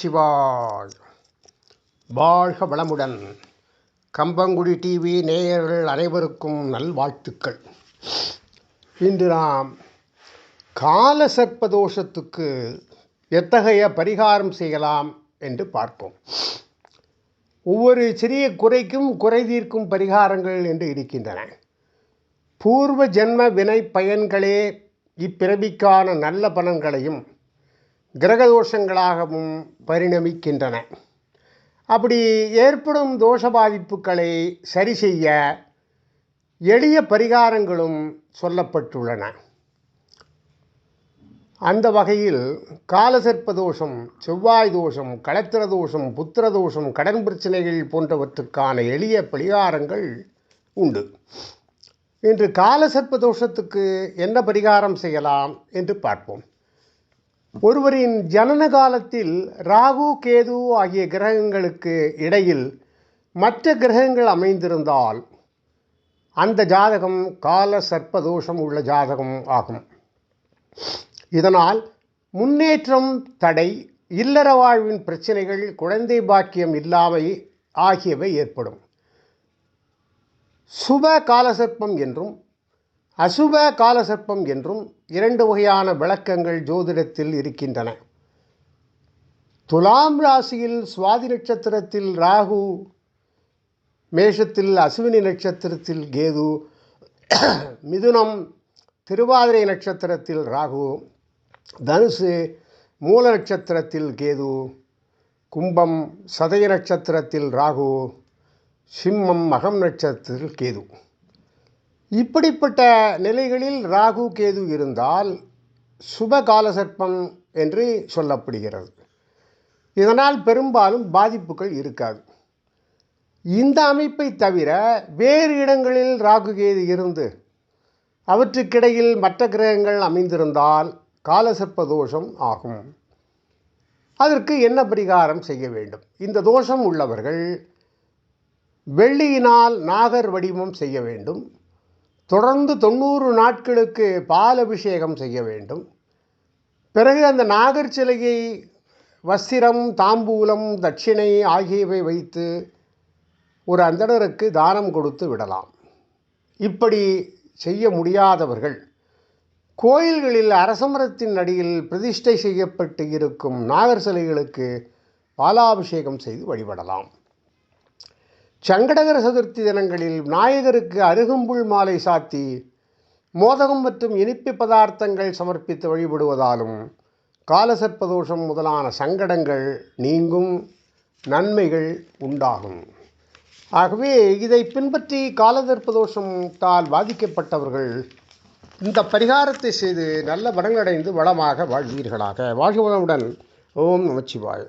நமச்சிவாய் வாழ்க வளமுடன். கம்பங்குடி டிவி நேயர்கள் அனைவருக்கும் நல்வாழ்த்துக்கள். இன்று நாம் கால சர்ப்பதோஷத்துக்கு எத்தகைய பரிகாரம் செய்யலாம் என்று பார்ப்போம். ஒவ்வொரு சிறிய குறைக்கும் குறை தீர்க்கும் பரிகாரங்கள் என்று இருக்கின்றன. பூர்வ ஜென்ம வினை பயன்களே இப்பிறவிக்கான நல்ல பலன்களையும் கிரகதோஷங்களாகவும் பரிணமிக்கின்றன. அப்படி ஏற்படும் தோஷ பாதிப்புகளை சரி செய்ய எளிய பரிகாரங்களும் சொல்லப்பட்டுள்ளன. அந்த வகையில் காலசர்ப்ப தோஷம் செவ்வாய் தோஷம் களத்திர தோஷம் புத்திர தோஷம் கடன் பிரச்சனைகள் போன்றவற்றுக்கான எளிய பரிகாரங்கள் உண்டு. இன்று காலசர்ப்ப தோஷத்துக்கு என்ன பரிகாரம் செய்யலாம் என்று பார்ப்போம். ஒருவரின் ஜனன காலத்தில் ராகு கேது ஆகிய கிரகங்களுக்கு இடையில் மற்ற கிரகங்கள் அமைந்திருந்தால் அந்த ஜாதகம் கால சர்ப்பதோஷம் உள்ள ஜாதகம் ஆகும். இதனால் முன்னேற்றம் தடை இல்லற வாழ்வின் பிரச்சனைகள் குழந்தை பாக்கியம் இல்லாமை ஆகியவை ஏற்படும். சுப காலசர்ப்பம் என்றும் அசுப காலசர்ப்பம் என்றும் இரண்டு வகையான விளக்கங்கள் ஜோதிடத்தில் இருக்கின்றன. துலாம் ராசியில் சுவாதி நட்சத்திரத்தில் ராகு மேஷத்தில் அசுவினி நட்சத்திரத்தில் கேது மிதுனம் திருவாதிரை நட்சத்திரத்தில் ராகு தனுசு மூல நட்சத்திரத்தில் கேது கும்பம் சதய நட்சத்திரத்தில் ராகு சிம்மம் மகம் நட்சத்திரத்தில் கேது. இப்படிப்பட்ட நிலைகளில் ராகு கேது இருந்தால் சுப காலசர்ப்பம் என்று சொல்லப்படுகிறது. இதனால் பெரும்பாலும் பாதிப்புகள் இருக்காது. இந்த அமைப்பை தவிர வேறு இடங்களில் ராகு கேது இருந்து அவற்றுக்கிடையில் மற்ற கிரகங்கள் அமைந்திருந்தால் காலசர்ப்ப தோஷம் ஆகும். அதற்கு என்ன பரிகாரம் செய்ய வேண்டும்? இந்த தோஷம் உள்ளவர்கள் வெள்ளியினால் நாகர் வடிவம் செய்ய வேண்டும். தொடர்ந்து தொண்ணூறு நாட்களுக்கு பால் அபிஷேகம் செய்ய வேண்டும். பிறகு அந்த நாகர் சிலையை வஸ்திரம் தாம்பூலம் தட்சிணை ஆகியவை வைத்து ஒரு அந்தணருக்கு தானம் கொடுத்து விடலாம். இப்படி செய்ய முடியாதவர்கள் கோயில்களில் அரசமரத்தின் அடியில் பிரதிஷ்டை செய்யப்பட்டு இருக்கும் நாகர் சிலைகளுக்கு பாலாபிஷேகம் செய்து வழிபடலாம். சங்கடகர சதுர்த்தி தினங்களில் நாயகருக்கு அருகம்புல் மாலை சாத்தி மோதகம் மற்றும் இனிப்பு பதார்த்தங்கள் சமர்ப்பித்து வழிபடுவதாலும் காலசர்ப்பதோஷம் முதலான சங்கடங்கள் நீங்கும் நன்மைகள் உண்டாகும். ஆகவே இதை பின்பற்றி காலதர்ப்பதோஷத்தால் பாதிக்கப்பட்டவர்கள் இந்த பரிகாரத்தை செய்து நல்ல வளங்களடைந்து வளமாக வாழ்வீர்களாக. வாழ்க வளமுடன். ஓம் நமச்சிவாய்.